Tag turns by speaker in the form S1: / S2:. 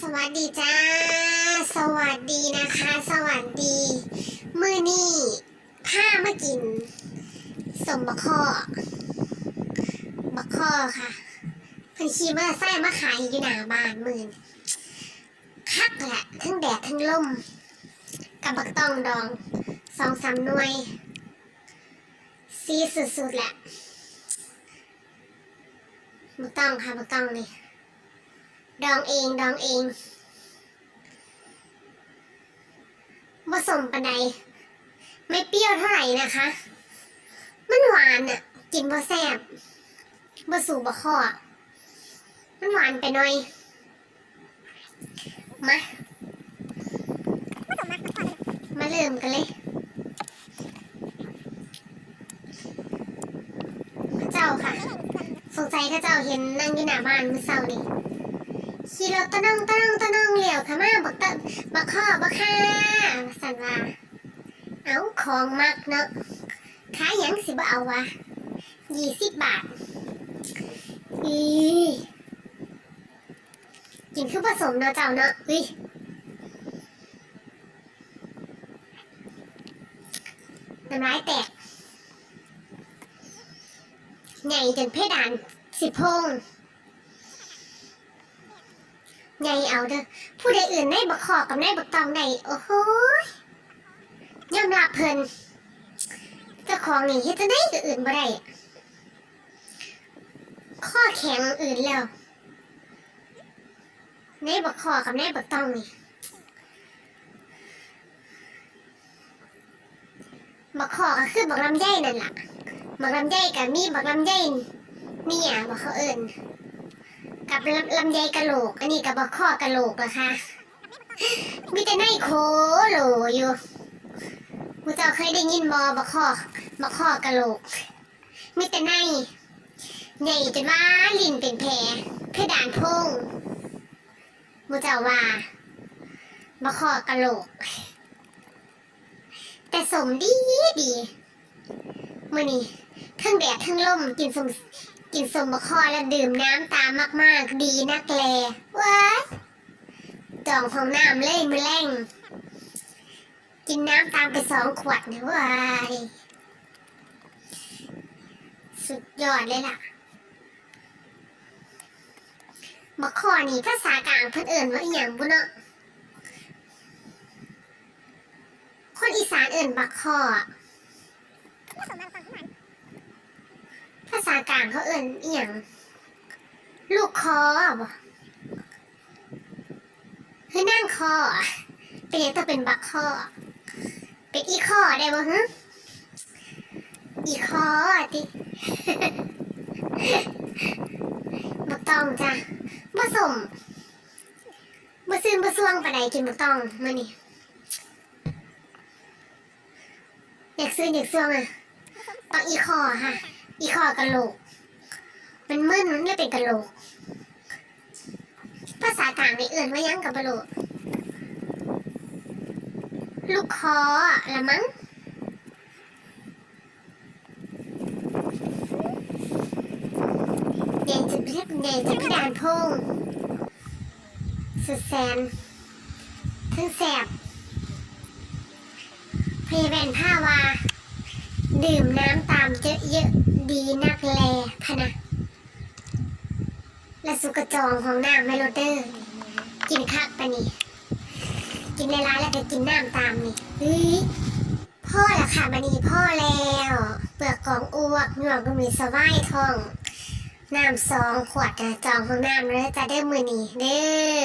S1: สวัสดีจ้า สวัสดีนะคะ สวัสดีมือนี่ผ้ามากิน สมบะข้อบะข้อค่ะเพิ่นขี่มอเตอร์ไซค์มาขายอยู่หน้าบ้านมือนคักแหละทั้งแดดทั้งลมกับบักตองดองสองสามหน่วยซีสุดๆแหละบักตองค่ะบักตองนี่ ดองเองดองเองผสมปันใดไม่เปรี้ยวเท่าไหร่นะคะ มันหวานอะกินบ่แซ่บบ่สูบ่ข้อมันหวานไปหน่อย มามาเริ่มกันเลยเจ้าค่ะ สงสัยข้าเจ้าเห็นนั่งอยู่หน้าบ้านเมื่อเช้านี่ ขี่รถตะนองตะนองตะนองเหลียวค่าบักตะบักข้อบักค่าสันว่าเอาของมักเนาะขายยังสิบ่เอาวะยี่สิบบาทอีกินคือผสมเนาะเจ้าเนาะอุ้ยน้ำลายแตกใหญ่จนเพดานสิบพง ไงเอาเด้อผู้ใดอื่นได้บักขอกับได้บักตองได้โอ้โหยอมรับเพิ่นเจ้าของนี่เฮ็ดจะได้กับอื่นบ่ได้ข้อแข็งอื่นแล้วในบักขอกับในบักตองนี่บักขอก็คือบักลำไยนั่นล่ะบักลำไยกับมีบักลำไยมีหยังบ่เขาเอิ้น กับลำลำไยกระโหลก อันนี้กับบะข้อกระโหลกเหรอคะมีแต่ในโคโหลอยู่กูเจ้าเคยได้ยินบอบะข้อบะข้อกระโหลกมีแต่ในใหญ่จนว่าลิ้นเป็นแผลเพดานพุ่งกูเจ้าว่าบะข้อกระโหลก แต่สมดีดีมื่อนี้ทั้งแดดทั้งลมกินสม กินสมบคอแล้วดื่มน้ำตามมากๆ ดีนักแลว้ายจองของน้ำเลยมือแรงกินน้ำตามไปสองขวดนะว้ายสุดยอดเลยล่ะบะคอนี่ภาษากลางเพิ่นเอิ่นว่าอหย่างบุเนาะคนอีสานเอิ่นบักคอ ภา ษากลางเขาเอิ่นอหย่างลูกคอบ่เฮ้ยนั่งคอเป็นยังต้องเป็นบักคอเป็นอีคอได้บ่ฮะอีคอติบักตองจ้ะบ่สมบ่ซึมบ่ซ่วงปานใดกินบักตองมื้อนี้อยากซื้ออยากซ่วงอะต้องอีคอค่ะ อีคอกระโหลกมันมึนมันไม่เป็นกระโหลก ภาษากลางในเอื่นว่ายังกับกะโหลก ลูกคอละมั้งแดงจะเรียบแดงจะพิดานพงสุดแสนทั้งแสบพยาบาลผ้าวา ดื่มน้ำตา เยอะดีนักแลพนะ และสุกระจองของน้ำไมโลเดอร์ กินคักปะนี่ กินในร้านแล้วก็กินน้ำตามนี่เฮ้ยพ่อละค่ะบันนี้พ่อแล้ว เปลือกกองอ้วกหนวกก็มีสวายทองน้ำสองขวดนะจองของน้ำเลยจะได้มือนี่เด้อ